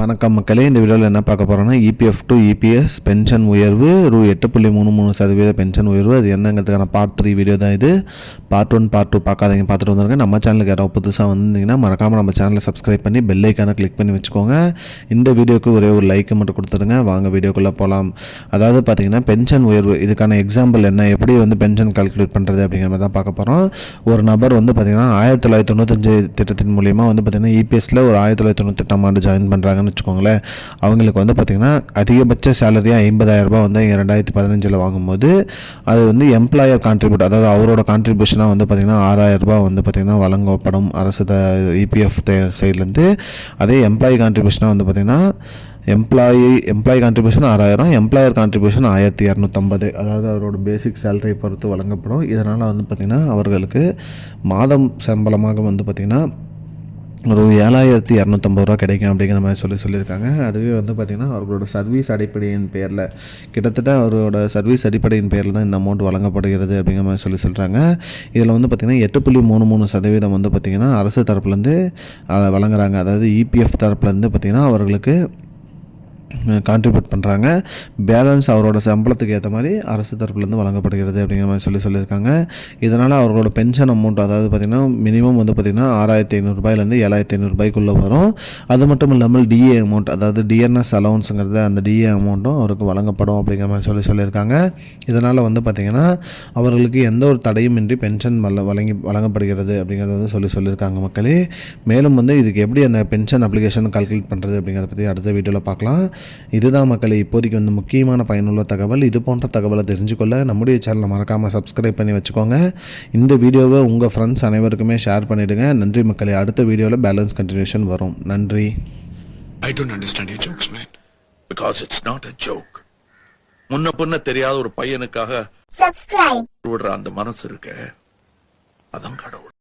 வணக்கம் மக்களே இந்த வீடியோவில் என்ன பார்க்க போகிறோன்னா இபிஎஃப் டு இபிஎஸ் பென்ஷன் உயர்வு ரூ எட்டு புள்ளி மூணு மூணு சதவீத பென்ஷன் உயர்வு. அது என்னங்கிறதுக்கான பார்ட் த்ரீ வீடியோ தான் இது. பார்ட் ஒன் பார்ட் டூ பார்க்காதீங்க பார்த்துட்டு வந்துருங்க. நம்ம சேனலுக்கு யாராவது புதுசாக வந்திருந்தீங்கன்னா மறக்காமல் நம்ம சேனலை சப்ஸ்கிரைப் பண்ணி பெல் ஐக்கானை கிளிக் பண்ணி வச்சுக்கோங்க. இந்த வீடியோக்கு ஒரே ஒரு லைக் மட்டும் கொடுத்துருங்க வாங்க வீடியோக்குள்ளே போகலாம் அதாவது பார்த்தீங்கன்னா பென்ஷன் உயர்வு இதுக்கான எக்ஸாம்பிள் என்ன? எப்படி வந்து பென்ஷன் கால்குலேட் பண்ணுறது அப்படிங்கிற மாதிரி தான் பார்க்க போகிறோம் ஒரு நபர் வந்து பார்த்தீங்கன்னா ஆயிரத்தி தொள்ளாயிரத்தி தொண்ணூத்தஞ்சு திட்டத்தின் மூலியமாக வந்து பார்த்தீங்கன்னா இபிஎஸ்சில் ஒரு ஆயிரத்தி தொள்ளாயிரத்தி தொண்ணூத்தெட்டாம் ஆண்டு ஜாயின் பண்ணுறாங்க பண்ணுறாங்கன்னு வச்சுக்கோங்களேன். அவங்களுக்கு வந்து பார்த்திங்கன்னா அதிகபட்ச சேலரியாக ஐம்பதாயிரரூபா வந்து இங்கே ரெண்டாயிரத்தி பதினஞ்சில் வாங்கும்போது அது வந்து எம்ப்ளாயர் கான்ட்ரிபியூட் அதாவது அவரோட கான்ட்ரிபியூஷனாக வந்து பார்த்திங்கன்னா ஆறாயிரம் ரூபாய் வந்து பார்த்திங்கன்னா வழங்கப்படும். அரசு த இபிஎஃப் சைட்லேருந்து அதே எம்ப்ளாயி கான்ட்ரிபியூஷனாக வந்து பார்த்திங்கன்னா எம்ப்ளாயி எம்ப்ளாயி கான்ட்ரிபியூஷன் ஆறாயிரம் எம்ப்ளாயர் கான்ட்ரிபியூஷன் ஆயிரத்தி இரநூத்தம்பது. அதாவது அவரோட பேசிக் சேலரியை பொறுத்து வழங்கப்படும். இதனால் வந்து பார்த்திங்கன்னா அவர்களுக்கு மாதம் சம்பளமாக வந்து பார்த்திங்கன்னா ஒரு ஏழாயிரத்தி இரநூத்தம்பது ரூபா கிடைக்கும் அப்படிங்கிற மாதிரி சொல்லி சொல்லியிருக்காங்க. அதுவே வந்து பார்த்திங்கன்னா அவர்களோட சர்வீஸ் அடிப்படையின் பேரில் கிட்டத்தட்ட அவரோட சர்வீஸ் அடிப்படையின் பேரில் தான் இந்த அமௌண்ட் வழங்கப்படுகிறது அப்படிங்கிற மாதிரி சொல்லி சொல்கிறாங்க இதில் வந்து பார்த்திங்கன்னா எட்டு புள்ளி மூணு மூணு சதவீதம் வந்து பார்த்திங்கன்னா அரசு தரப்புலேருந்து வழங்குறாங்க. அதாவது இபிஎஃப் தரப்புலேருந்து பார்த்திங்கன்னா அவர்களுக்கு கான்ட்ரிபியூட் பண்ணுறாங்க பேலன்ஸ் அவரோட சம்பளத்துக்கு ஏற்ற மாதிரி அரசு தரப்புலேருந்து வழங்கப்படுகிறது அப்படிங்கிற மாதிரி சொல்லி சொல்லியிருக்காங்க. இதனால் அவர்களோட பென்ஷன் அமௌண்ட் அதாவது பார்த்திங்கன்னா மினிமம் வந்து பார்த்திங்கன்னா ஆறாயிரத்தி ஐநூறுரூபாயிலேருந்து ஏழாயிரத்தி ஐநூறுரூபாய்க்குள்ளே வரும். அது மட்டும் இல்லாமல் டிஏ அமௌண்ட் அதாவது டிஎன்எஸ் அலவுன்ஸுங்கிறது அந்த டிஏ அமௌண்ட்டும் அவருக்கு வழங்கப்படும் அப்படிங்கிற மாதிரி சொல்லி சொல்லியிருக்காங்க. இதனால் வந்து பார்த்திங்கன்னா அவர்களுக்கு எந்த ஒரு தடையுமின்றி பென்ஷன் வல்ல வழங்கி வழங்கப்படுகிறது அப்படிங்கிறத வந்து சொல்லி சொல்லியிருக்காங்க மக்களே. மேலும் வந்து இதுக்கு எப்படி அந்த பென்ஷன் அப்ளிகேஷன் கால்குலேட் பண்ணுறது அப்படிங்கிறத பற்றி அடுத்த வீடியோவில் பார்க்கலாம். இதுதான் மக்களே இப்போதைக்கு வந்து முக்கியமான பயனுள்ள தகவல். இது போன்ற தகவலை தெரிஞ்சுக்கொள்ள நம்முடைய சேனலை மறக்காமல் சப்ஸ்கிரைப் பண்ணி வச்சுக்கோங்க. இந்த வீடியோவை உங்கள் ஃப்ரெண்ட்ஸ் அனைவருக்குமே ஷேர் பண்ணிவிடுங்க நன்றி மக்களே. அடுத்த வீடியோவில் பேலன்ஸ் கண்டினியூஷன் வரும். நன்றி. I don't understand your jokes, man. Because it's not a joke. முன்ன பின்ன தெரியாத ஒரு பையனுக்காக subscribe. விடுற அந்த மனசு இருக்க. அதான் கடவுள்.